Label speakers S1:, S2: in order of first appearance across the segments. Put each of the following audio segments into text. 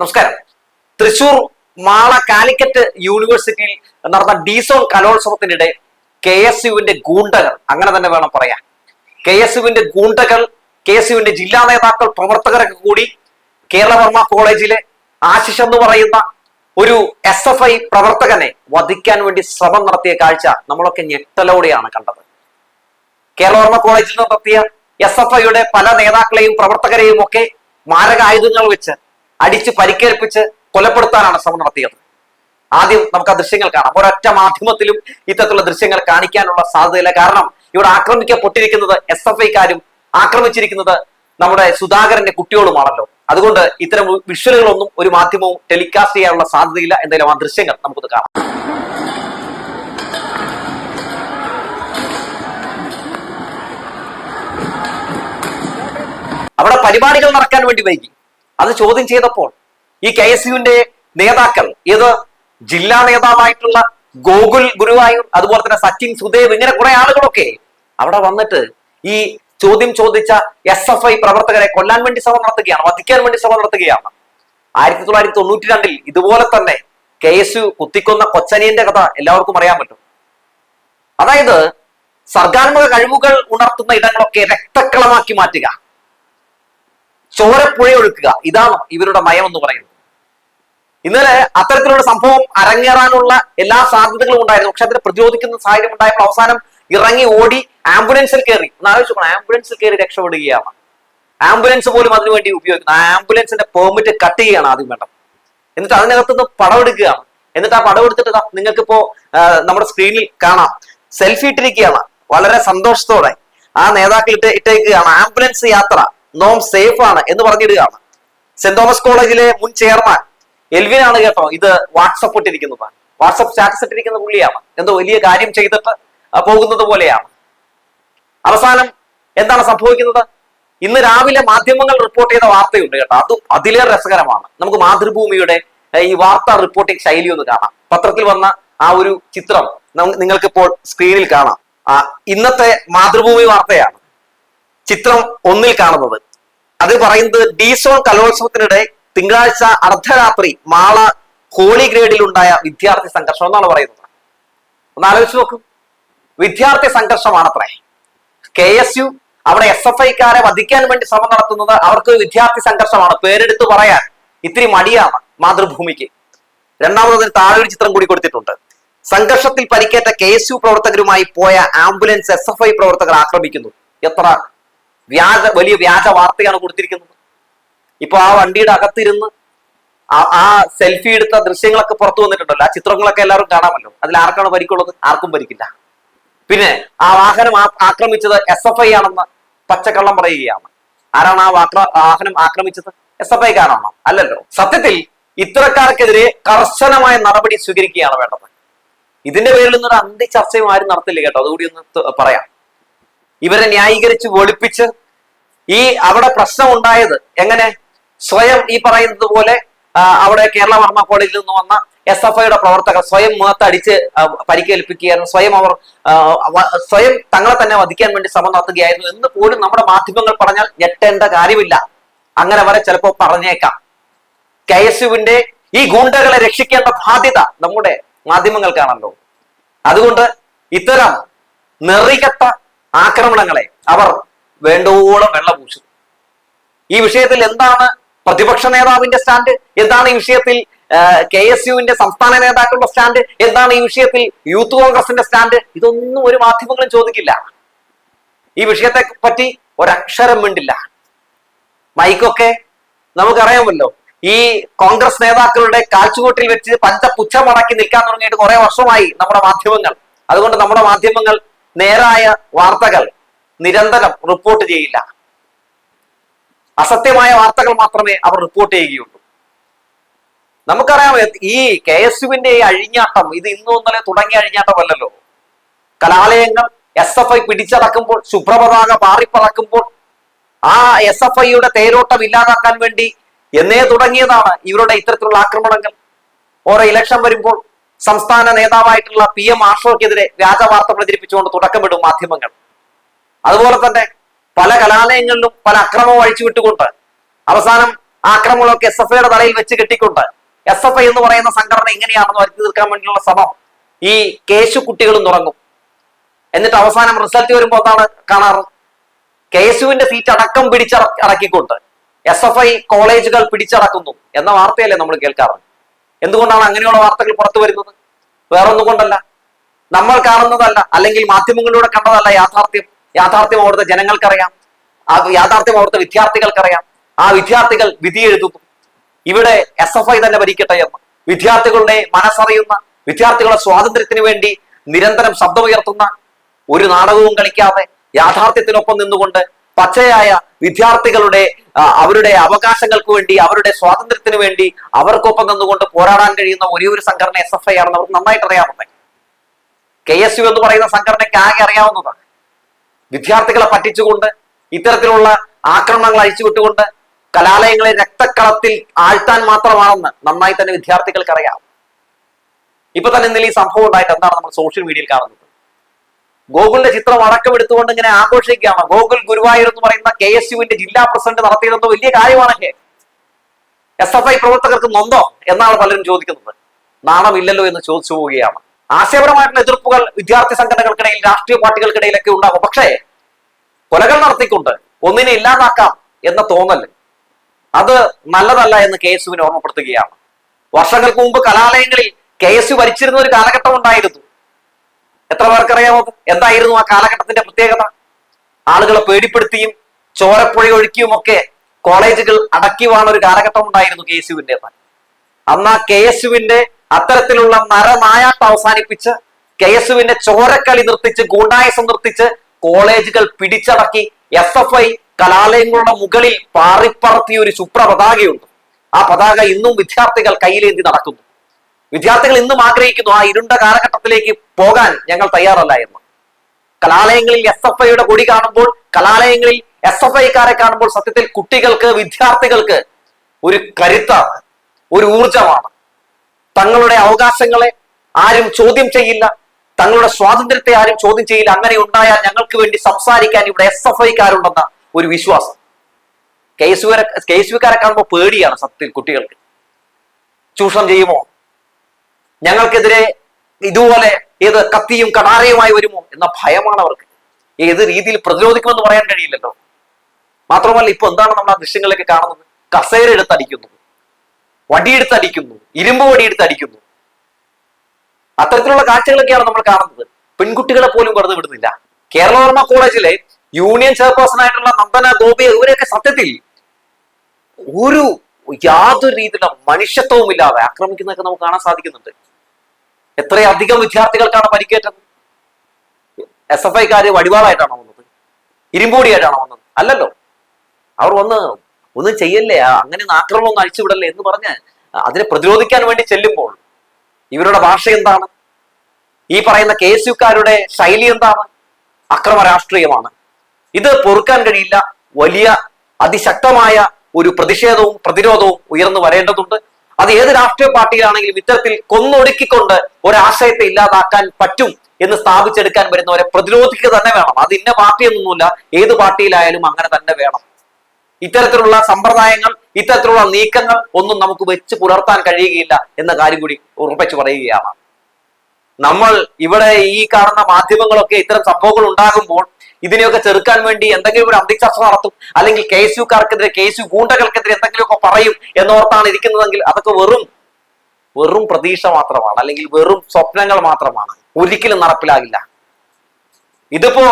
S1: നമസ്കാരം. തൃശൂർ മാള കാലിക്കറ്റ് യൂണിവേഴ്സിറ്റിയിൽ നടന്ന ഡീസോൺ കലോത്സവത്തിനിടെ കെ എസ് യുവിന്റെ ഗൂണ്ടകൾ അങ്ങനെ തന്നെ വേണം പറയാൻ. കെ എസ് യുവിന്റെ ഗൂണ്ടകൾ കെ എസ് യുവിന്റെ ജില്ലാ നേതാക്കൾ പ്രവർത്തകരൊക്കെ കൂടി കേരളവർമ്മ കോളേജിലെ ആശിഷ് എന്ന് പറയുന്ന ഒരു എസ് എഫ് ഐ പ്രവർത്തകനെ വധിക്കാൻ വേണ്ടി ശ്രമം നടത്തിയ കാഴ്ച നമ്മളൊക്കെ ഞെട്ടലോടെയാണ് കണ്ടത്. കേരളവർമ്മ കോളേജിൽ നിന്ന് നടത്തിയ എസ് എഫ് ഐയുടെ പല നേതാക്കളെയും പ്രവർത്തകരെയും ഒക്കെ മാരകായുധങ്ങൾ വെച്ച് അടിച്ച് പരിക്കേൽപ്പിച്ച് കൊലപ്പെടുത്താനാണ് ശ്രമം നടത്തിയത് ആദ്യം നമുക്ക് ആ ദൃശ്യങ്ങൾ കാണാം. ഒരൊറ്റ മാധ്യമത്തിലും ഇത്തരത്തിലുള്ള ദൃശ്യങ്ങൾ കാണിക്കാനുള്ള സാധ്യതയില്ല. കാരണം ഇവിടെ ആക്രമിക്കപ്പെട്ടിരിക്കുന്നത് എസ് എഫ് ഐക്കാരും ആക്രമിച്ചിരിക്കുന്നത് നമ്മുടെ സുധാകരന്റെ കുട്ടികളുമാണല്ലോ. അതുകൊണ്ട് ഇത്തരം വിഷ്വലുകളൊന്നും ഒരു മാധ്യമവും ടെലികാസ്റ്റ് ചെയ്യാനുള്ള സാധ്യതയില്ല. എന്തായാലും ആ ദൃശ്യങ്ങൾ നമുക്കൊന്ന് കാണാം. അവിടെ പരിപാടികൾ നടക്കാൻ വേണ്ടി വൈകി. അത് ചോദ്യം ചെയ്തപ്പോൾ ഈ കെ എസ് യുവിന്റെ നേതാക്കൾ ഏത് ജില്ലാ നേതാവായിട്ടുള്ള ഗോകുൽ ഗുരുവായൂർ അതുപോലെ തന്നെ സച്ചിൻ സുദേവ് ഇങ്ങനെ കുറെ ആളുകളൊക്കെ അവിടെ വന്നിട്ട് ഈ ചോദ്യം ചോദിച്ച എസ് എഫ് ഐ പ്രവർത്തകരെ കൊല്ലാൻ വേണ്ടി സഭ നടത്തുകയാണ് വധിക്കാൻ വേണ്ടി സഭ നടത്തുകയാണ്. ആയിരത്തി തൊള്ളായിരത്തി തൊണ്ണൂറ്റി രണ്ടിൽ ഇതുപോലെ തന്നെ കെ എസ് യു കുത്തിക്കൊന്ന കൊച്ചനിയന്റെ കഥ എല്ലാവർക്കും അറിയാൻ പറ്റും. അതായത് സർഗാത്മക കഴിവുകൾ ഉണർത്തുന്ന ഇടങ്ങളൊക്കെ രക്തക്കളമാക്കി മാറ്റുക. ചോരപ്പുഴ ഒഴുക്കുക. ഇതാണ് ഇവരുടെ മയം എന്ന് പറയുന്നത്. ഇന്നലെ അത്തരത്തിലുള്ള സംഭവം അരങ്ങേറാനുള്ള എല്ലാ സാധ്യതകളും ഉണ്ടായിരുന്നു. പക്ഷെ അതിനെ പ്രതിരോധിക്കുന്ന സാഹചര്യം ഉണ്ടായപ്പോൾ അവസാനം ഇറങ്ങി ഓടി ആംബുലൻസിൽ കയറി. ഒന്ന് ആലോചിച്ചോണം. ആംബുലൻസിൽ കയറി രക്ഷപ്പെടുകയാണ്. ആംബുലൻസ് പോലും അതിനു വേണ്ടി ഉപയോഗിക്കുന്നത് ആംബുലൻസിന്റെ പെർമിറ്റ് കട്ട് ചെയ്യുകയാണ് ആദ്യം വേണ്ടത്. എന്നിട്ട് അതിനകത്തുനിന്ന് പടമെടുക്കുകയാണ് എന്നിട്ട് ആ പടം എടുത്തിട്ട് ദാ നിങ്ങൾക്കിപ്പോ നമ്മുടെ സ്ക്രീനിൽ കാണാം. സെൽഫി ഇട്ടിരിക്കുകയാണ്. വളരെ സന്തോഷത്തോടെ. ആ നേതാക്കൾ ഇട്ട് ഇട്ടേക്കുകയാണ്. ആംബുലൻസ് യാത്ര. നോം സേഫ് ആണ് എന്ന് പറഞ്ഞിടുകയാണ്. സെന്റ് തോമസ് കോളേജിലെ മുൻ ചെയർമാൻ എൽവിൻ ആണ് കേട്ടോ ഇത് വാട്സപ്പ് ഇട്ടിരിക്കുന്നത്. വാട്സപ്പ് സ്റ്റാറ്റസ് ഇട്ടിരിക്കുന്ന പുള്ളിയാണ്. എന്തോ വലിയ കാര്യം ചെയ്തിട്ട് പോകുന്നത് പോലെയാണ്. അവസാനം എന്താണ് സംഭവിക്കുന്നത്? ഇന്ന് രാവിലെ മാധ്യമങ്ങൾ റിപ്പോർട്ട് ചെയ്ത വാർത്തയുണ്ട് കേട്ടോ. അതും അതിലേറെ രസകരമാണ്. നമുക്ക് മാതൃഭൂമിയുടെ ഈ വാർത്താ റിപ്പോർട്ടിംഗ് ശൈലി ഒന്ന് കാണാം. പത്രത്തിൽ വന്ന ആ ഒരു ചിത്രം നിങ്ങൾക്ക് നിങ്ങൾക്കിപ്പോൾ സ്ക്രീനിൽ കാണാം. ഇന്നത്തെ മാതൃഭൂമി വാർത്തയാണ്. ചിത്രം ഒന്നിൽ കാണുന്നത്. അത് പറയുന്നത് ഡീസോൺ കലോത്സവത്തിനിടെ തിങ്കളാഴ്ച അർദ്ധരാത്രി മാള ഹോളി ഗ്രേഡിൽ ഉണ്ടായ വിദ്യാർത്ഥി സംഘർഷം എന്നാണ് പറയുന്നത്. ഒന്ന് ആലോചിച്ച് നോക്കൂ. വിദ്യാർത്ഥി സംഘർഷമാണത്രേ. കെ എസ് യു അവിടെ എസ് എഫ് ഐക്കാരെ വധിക്കാൻ വേണ്ടി ശ്രമം നടത്തുന്നത് അവർക്ക് വിദ്യാർത്ഥി സംഘർഷമാണ്. പേരെടുത്ത് പറയാൻ ഇത്തിരി മടിയാണ് മാതൃഭൂമിക്ക്. രണ്ടാമത് താഴെ ചിത്രം കൂടി കൊടുത്തിട്ടുണ്ട്. സംഘർഷത്തിൽ പരിക്കേറ്റ കെ എസ് യു പ്രവർത്തകരുമായി പോയ ആംബുലൻസ് എസ് എഫ് ഐ പ്രവർത്തകർ ആക്രമിക്കുന്നു. എത്ര വ്യാജ വലിയ വ്യാജ വാർത്തയാണ് കൊടുത്തിരിക്കുന്നത്. ഇപ്പൊ ആ വണ്ടിയുടെ അകത്തിരുന്ന് ആ- സെൽഫി എടുത്ത ദൃശ്യങ്ങളൊക്കെ പുറത്തു വന്നിട്ടുണ്ടല്ലോ. ആ ചിത്രങ്ങളൊക്കെ എല്ലാവരും കാണാമല്ലോ. അതിൽ ആർക്കാണ് പരിക്കുള്ളത് ആർക്കും പരിക്കില്ല പിന്നെ ആ വാഹനം ആക്രമിച്ചത് എസ് എഫ് ഐ ആണെന്ന് പച്ചക്കള്ളം പറയുകയാണ്. ആരാണ് ആ വാഹനം ആക്രമിച്ചത്? എസ് എഫ് ഐക്കാരാണോ അല്ലല്ലോ. സത്യത്തിൽ ഇത്തരക്കാർക്കെതിരെ കർശനമായ നടപടി സ്വീകരിക്കുകയാണ് വേണ്ടത്. ഇതിന്റെ പേരിൽ നിന്നൊരു അന്ത്യ ചർച്ചയും ആരും നടത്തില്ല കേട്ടോ. അതുകൂടി ഒന്ന് പറയാം. ഇവരെ ന്യായീകരിച്ച് ഒളിപ്പിച്ച് ഈ അവിടെ പ്രശ്നം ഉണ്ടായത് എങ്ങനെ? സ്വയം ഈ പറയുന്നത് പോലെ അവിടെ കേരള വർമ്മ കോളേജിൽ നിന്ന് വന്ന എസ് എഫ് ഐയുടെ പ്രവർത്തകർ സ്വയം മുഖത്തടിച്ച് പരിക്കേൽപ്പിക്കുകയായിരുന്നു. സ്വയം അവർ സ്വയം തങ്ങളെ തന്നെ വധിക്കാൻ വേണ്ടി ശ്രമം നടത്തുകയായിരുന്നു എന്ന് പോലും നമ്മുടെ മാധ്യമങ്ങൾ പറഞ്ഞാൽ ഞെട്ടേണ്ട കാര്യമില്ല. അങ്ങനെ വരെ ചിലപ്പോൾ പറഞ്ഞേക്കാം. കെ എസ് യുവിന്റെ ഈ ഗുണ്ടകളെ രക്ഷിക്കേണ്ട ബാധ്യത നമ്മുടെ മാധ്യമങ്ങൾക്കാണല്ലോ അതുകൊണ്ട് ഇത്തരം നെറികെട്ട ആക്രമണങ്ങളെ അവർ വേണ്ടോളം വെള്ളപൂശും ഈ വിഷയത്തിൽ എന്താണ് പ്രതിപക്ഷ നേതാവിന്റെ സ്റ്റാൻഡ്? എന്താണ് ഈ വിഷയത്തിൽ കെ എസ് യുവിന്റെ സംസ്ഥാന നേതാക്കളുടെ സ്റ്റാൻഡ്? എന്താണ് ഈ വിഷയത്തിൽ യൂത്ത് കോൺഗ്രസിന്റെ സ്റ്റാൻഡ്? ഇതൊന്നും ഒരു മാധ്യമങ്ങളും ചോദിക്കില്ല. ഈ വിഷയത്തെ പറ്റി ഒരക്ഷരം മിണ്ടില്ല. മൈക്കൊക്കെ നമുക്കറിയാമല്ലോ ഈ കോൺഗ്രസ് നേതാക്കളുടെ കാഴ്ചകൂട്ടിൽ വെച്ച് പഞ്ചപുച്ഛമടക്കി നിൽക്കാൻ തുടങ്ങിയിട്ട് കുറെ വർഷമായി നമ്മുടെ മാധ്യമങ്ങൾ. അതുകൊണ്ട് നമ്മുടെ മാധ്യമങ്ങൾ നേരായ വാർത്തകൾ നിരന്തരം റിപ്പോർട്ട് ചെയ്യില്ല. അസത്യമായ വാർത്തകൾ മാത്രമേ അവർ റിപ്പോർട്ട് ചെയ്യുകയുള്ളൂ. നമുക്കറിയാം ഈ കെ എസ് യുവിന്റെ ഈ അഴിഞ്ഞാട്ടം ഇത് ഇന്നും ഇന്നലെ തുടങ്ങിയ അഴിഞ്ഞാട്ടമല്ലല്ലോ. കലാലയങ്ങൾ എസ് എഫ് ഐ പിടിച്ചടക്കുമ്പോൾ ശുഭ്രപതാക പാറിപ്പറക്കുമ്പോൾ ആ എസ് എഫ് ഐയുടെ തേരോട്ടം ഇല്ലാതാക്കാൻ വേണ്ടി എന്നേ തുടങ്ങിയതാണ് ഇവരുടെ ഇത്തരത്തിലുള്ള ആക്രമണങ്ങൾ. ഓരോ ഇലക്ഷൻ വരുമ്പോൾ സംസ്ഥാന നേതാവായിട്ടുള്ള പി എം ആഷോക്കെതിരെ വ്യാജ വാർത്ത പ്രചരിപ്പിച്ചുകൊണ്ട് തുടക്കമിടും മാധ്യമങ്ങൾ. അതുപോലെ തന്നെ പല കലാലയങ്ങളിലും പല അക്രമവും അഴിച്ചുവിട്ടുകൊണ്ട് അവസാനം അക്രമങ്ങളൊക്കെ എസ് എഫ് ഐയുടെ തലയിൽ വെച്ച് കെട്ടിക്കൊണ്ട് എസ് എഫ് ഐ എന്ന് പറയുന്ന സംഘടന എങ്ങനെയാണെന്ന് വരുത്തി തീർക്കാൻ വേണ്ടിയുള്ള ശ്രമം ഈ കേശു കുട്ടികളും തുടങ്ങും. എന്നിട്ട് അവസാനം റിസൾട്ട് വരുമ്പോൾ എന്താണ് കാണാറ്? കെ എസ് യുവിന്റെ സീറ്റ് അടക്കം പിടിച്ചടക്കിക്കൊണ്ട് എസ് എഫ് ഐ കോളേജുകൾ പിടിച്ചടക്കുന്നു എന്ന വാർത്തയല്ലേ നമ്മൾ കേൾക്കാറ് എന്തുകൊണ്ടാണ് അങ്ങനെയുള്ള വാർത്തകൾ പുറത്തു വരുന്നത്? വേറൊന്നും കൊണ്ടല്ല. നമ്മൾ കാണുന്നതല്ല അല്ലെങ്കിൽ മാധ്യമങ്ങളിലൂടെ കണ്ടതല്ല യാഥാർത്ഥ്യം. യാഥാർത്ഥ്യം അവിടുത്തെ ജനങ്ങൾക്കറിയാം. ആ യാഥാർത്ഥ്യം അവിടുത്തെ വിദ്യാർത്ഥികൾക്കറിയാം. ആ വിദ്യാർത്ഥികൾ വിധി എഴുതുന്നു. ഇവിടെ എസ് എഫ് ഐ തന്നെ ഭരിക്കട്ടെ എന്ന്. വിദ്യാർത്ഥികളുടെ മനസ്സറിയുന്ന വിദ്യാർത്ഥികളുടെ സ്വാതന്ത്ര്യത്തിന് വേണ്ടി നിരന്തരം ശബ്ദമുയർത്തുന്ന ഒരു നാടകവും കളിക്കാതെ യാഥാർത്ഥ്യത്തിനൊപ്പം നിന്നുകൊണ്ട് പച്ചയായ വിദ്യാർത്ഥികളുടെ അവരുടെ അവകാശങ്ങൾക്ക് വേണ്ടി അവരുടെ സ്വാതന്ത്ര്യത്തിന് വേണ്ടി അവർക്കൊപ്പം നിന്നുകൊണ്ട് പോരാടാൻ കഴിയുന്ന ഒരേ ഒരു സംഘടന എസ് എഫ് ഐ ആണെന്ന് അവർക്ക് നന്നായിട്ട് അറിയാവുന്നത് കെ എസ് യു എന്ന് പറയുന്ന സംഘടനയ്ക്ക് ആകെ അറിയാവുന്നതാണ് വിദ്യാർത്ഥികളെ പറ്റിച്ചുകൊണ്ട് ഇത്തരത്തിലുള്ള ആക്രമണങ്ങൾ അഴിച്ചുവിട്ടുകൊണ്ട് കലാലയങ്ങളെ രക്തക്കളത്തിൽ ആഴ്ത്താൻ മാത്രമാണെന്ന് നന്നായി തന്നെ വിദ്യാർത്ഥികൾക്ക് അറിയാം. ഇപ്പൊ തന്നെ ഇന്നലെ ഈ സംഭവം ഉണ്ടായിട്ട് എന്താണ് നമ്മൾ സോഷ്യൽ മീഡിയയിൽ കാണുന്നത്? ഗോകുലിന്റെ ചിത്രം അടക്കമെടുത്തുകൊണ്ട് ഇങ്ങനെ ആഘോഷിക്കുകയാണ്. ഗോകുൽ ഗുരുവായൂർ എന്ന് പറയുന്ന കെ എസ് യുവിന്റെ ജില്ലാ പ്രസിഡന്റ് നടത്തിയതെന്തോ വലിയ കാര്യമാണൊക്കെ എസ് എഫ് ഐ പ്രവർത്തകർക്ക് നൊന്തോ എന്നാണ് പലരും ചോദിക്കുന്നത്. നാണമില്ലല്ലോ എന്ന് ചോദിച്ചു പോവുകയാണ്. ആശയപരമായിട്ടുള്ള എതിർപ്പുകൾ വിദ്യാർത്ഥി സംഘടനകൾക്കിടയിൽ രാഷ്ട്രീയ പാർട്ടികൾക്കിടയിലൊക്കെ ഉണ്ടാകും. പക്ഷേ കൊലകൾ നടത്തിക്കൊണ്ട് ഒന്നിനെ ഇല്ലാതാക്കാം എന്ന തോന്നൽ അത് നല്ലതല്ല എന്ന് കെ എസ് യുവിനെ ഓർമ്മപ്പെടുത്തുകയാണ്. വർഷങ്ങൾക്ക് മുമ്പ് കലാലയങ്ങളിൽ കെ എസ് യു ഭരിച്ചിരുന്ന ഒരു കാലഘട്ടം ഉണ്ടായിരുന്നു. എത്ര പേർക്കറിയാമോ? എന്തായിരുന്നു ആ കാലഘട്ടത്തിന്റെ പ്രത്യേകത? ആളുകളെ പേടിപ്പെടുത്തിയും ചോരപ്പുഴ ഒഴുക്കിയും ഒക്കെ കോളേജുകൾ അടക്കിവാണ ഒരു കാലഘട്ടം ഉണ്ടായിരുന്നു കെ എസ് യുവിന്റെ. അന്ന് ആ കെ എസ് യുവിന്റെ അത്തരത്തിലുള്ള നരനായാട്ട് അവസാനിപ്പിച്ച് കെ എസ് യുവിന്റെ ചോരക്കളി നിർത്തിച്ച് ഗൂണ്ടായസം നിർത്തിച്ച് കോളേജുകൾ പിടിച്ചടക്കി എസ് എഫ് ഐ കലാലയങ്ങളുടെ മുകളിൽ പാറിപ്പറത്തിയ ഒരു ശുപ്ര പതാകയുണ്ട് ആ പതാക ഇന്നും വിദ്യാർത്ഥികൾ കയ്യിലേന്തി നടക്കുന്നു. വിദ്യാർത്ഥികൾ ഇന്നും ആഗ്രഹിക്കുന്നു ആ ഇരുണ്ട കാലഘട്ടത്തിലേക്ക് പോകാൻ ഞങ്ങൾ തയ്യാറല്ലായിരുന്നു. കലാലയങ്ങളിൽ എസ് എഫ് ഐയുടെ കൊടി കാണുമ്പോൾ കലാലയങ്ങളിൽ എസ് എഫ് ഐക്കാരെ കാണുമ്പോൾ സത്യത്തിൽ കുട്ടികൾക്ക് വിദ്യാർത്ഥികൾക്ക് ഒരു കരുത്താണ് ഒരു ഊർജമാണ് തങ്ങളുടെ അവകാശങ്ങളെ ആരും ചോദ്യം ചെയ്യില്ല തങ്ങളുടെ സ്വാതന്ത്ര്യത്തെ ആരും ചോദ്യം ചെയ്യില്ല. അങ്ങനെ ഉണ്ടായാൽ ഞങ്ങൾക്ക് വേണ്ടി സംസാരിക്കാൻ ഇവിടെ എസ് എഫ് ഐക്കാരുണ്ടെന്ന ഒരു വിശ്വാസം. കെ എസ് കെ എസ് കാണുമ്പോൾ പേടിയാണ് സത്യത്തിൽ കുട്ടികൾക്ക്. ചൂഷണം ചെയ്യുമോ? ഞങ്ങൾക്കെതിരെ ഇതുപോലെ ഏത് കത്തിയും കടാരയുമായി വരുമോ എന്ന ഭയമാണ് അവർക്ക്. ഏത് രീതിയിൽ പ്രതിരോധിക്കുമെന്ന് പറയാൻ കഴിയില്ലല്ലോ. മാത്രമല്ല ഇപ്പൊ എന്താണ് നമ്മൾ ആ ദൃശ്യങ്ങളിലൊക്കെ കാണുന്നത്? കസേര എടുത്തടിക്കുന്നു. വടിയെടുത്തടിക്കുന്നു ഇരുമ്പ് വടിയെടുത്തടിക്കുന്നു അത്തരത്തിലുള്ള കാഴ്ചകളൊക്കെയാണ് നമ്മൾ കാണുന്നത്. പെൺകുട്ടികളെ പോലും വെറുതെ വിടുന്നില്ല. കേരളവർമ്മ കോളേജിലെ യൂണിയൻ ചെയർപേഴ്സൺ ആയിട്ടുള്ള നന്ദന ഗോപി ഇവരെയൊക്കെ സത്യത്തിൽ ഒരു യാതൊരു രീതിയിലുള്ള മനുഷ്യത്വവും ഇല്ലാതെ ആക്രമിക്കുന്നതൊക്കെ നമുക്ക് കാണാൻ സാധിക്കുന്നുണ്ട്. എത്രയധികം വിദ്യാർത്ഥികൾക്കാണ് പരിക്കേറ്റത്? എസ് എഫ് ഐക്കാർ വടിവാളായിട്ടാണോ വന്നത്? ഇരുമ്പോടിയായിട്ടാണോ വന്നത്? അല്ലല്ലോ. അവർ വന്ന് ഒന്നും ചെയ്യല്ലേ? അങ്ങനെ ഒന്ന് ആക്രമണം ഒന്നും അഴിച്ചുവിടല്ലേ? എന്ന് പറഞ്ഞ് അതിനെ പ്രതിരോധിക്കാൻ വേണ്ടി ചെല്ലുമ്പോൾ ഇവരുടെ ഭാഷ എന്താണ്? ഈ പറയുന്ന കെ എസ് യുക്കാരുടെ ശൈലി എന്താണ്? അക്രമ രാഷ്ട്രീയമാണ്. ഇത് പൊറുക്കാൻ കഴിയില്ല. വലിയ അതിശക്തമായ ഒരു പ്രതിഷേധവും പ്രതിരോധവും ഉയർന്നു വരേണ്ടതുണ്ട്. അത് ഏത് രാഷ്ട്രീയ പാർട്ടിയിലാണെങ്കിലും ഇത്തരത്തിൽ കൊന്നൊടുക്കിക്കൊണ്ട് ഒരാശയത്തെ ഇല്ലാതാക്കാൻ പറ്റും എന്ന് സ്ഥാപിച്ചെടുക്കാൻ വരുന്നവരെ പ്രതിരോധിക്കുക തന്നെ വേണം. അത് ഇന്ന പാർട്ടി എന്നൊന്നുമില്ല. ഏത് പാർട്ടിയിലായാലും അങ്ങനെ തന്നെ വേണം. ഇത്തരത്തിലുള്ള സമ്പ്രദായങ്ങൾ ഇത്തരത്തിലുള്ള നീക്കങ്ങൾ ഒന്നും നമുക്ക് വെച്ച് പുലർത്താൻ കഴിയുകയില്ല എന്ന കാര്യം കൂടി ഉറപ്പിച്ചു പറയുകയാണ്. നമ്മൾ ഇവിടെ ഈ കാണുന്ന മാധ്യമങ്ങളൊക്കെ ഇത്തരം സംഭവങ്ങൾ ഉണ്ടാകുമ്പോൾ ഇതിനെയൊക്കെ ചെറുക്കാൻ വേണ്ടി എന്തെങ്കിലും ഒരു അന്തിച്ചർച്ച നടത്തും. അല്ലെങ്കിൽ കെ എസ് യുക്കാർക്കെതിരെ കെ എസ് യു ഗൂണ്ടകൾക്കെതിരെ എന്തെങ്കിലുമൊക്കെ പറയും എന്നോർത്താണ് ഇരിക്കുന്നതെങ്കിൽ അതൊക്കെ വെറും വെറും പ്രതീക്ഷ മാത്രമാണ്. അല്ലെങ്കിൽ വെറും സ്വപ്നങ്ങൾ മാത്രമാണ്. ഒരിക്കലും നടപ്പിലാകില്ല. ഇതിപ്പോ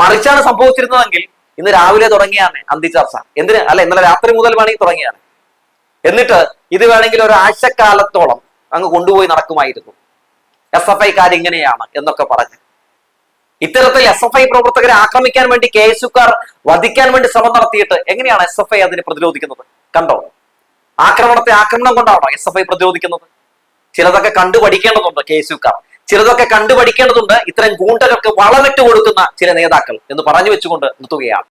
S1: മറിച്ചാണ് സംഭവിച്ചിരുന്നതെങ്കിൽ ഇന്ന് രാവിലെ തുടങ്ങിയാണ് അന്തിച്ചർച്ച എന്തിന്? അല്ല ഇന്നലെ രാത്രി മുതൽ വേണമെങ്കിൽ തുടങ്ങിയാണ്. എന്നിട്ട് ഇത് വേണമെങ്കിൽ ഒരാഴ്ചക്കാലത്തോളം അങ്ങ് കൊണ്ടുപോയി നടക്കുമായിരുന്നു. എസ് എഫ് ഐക്കാർ ഇങ്ങനെയാണ് എന്നൊക്കെ പറഞ്ഞ്. ഇത്തരത്തിൽ എസ് എഫ് ഐ പ്രവർത്തകരെ ആക്രമിക്കാൻ വേണ്ടി കെ എസ് യുക്കാർ വധിക്കാൻ വേണ്ടി ശ്രമം നടത്തിയിട്ട് എങ്ങനെയാണ് എസ് എഫ് ഐ അതിനെ പ്രതിരോധിക്കുന്നത്? കണ്ടോ? ആക്രമണത്തെ ആക്രമണം കൊണ്ടാണോ എസ് എഫ് ഐ പ്രതിരോധിക്കുന്നത്? ചിലതൊക്കെ കണ്ടു പഠിക്കേണ്ടതുണ്ട് കെ എസ് യുക്കാർ ചിലതൊക്കെ കണ്ടു പഠിക്കേണ്ടതുണ്ട് ഇത്തരം ഗൂണ്ടകൾക്ക് വളമിട്ട് കൊടുക്കുന്ന ചില നേതാക്കൾ എന്ന് പറഞ്ഞു വെച്ചുകൊണ്ട് നിർത്തുകയാണ്.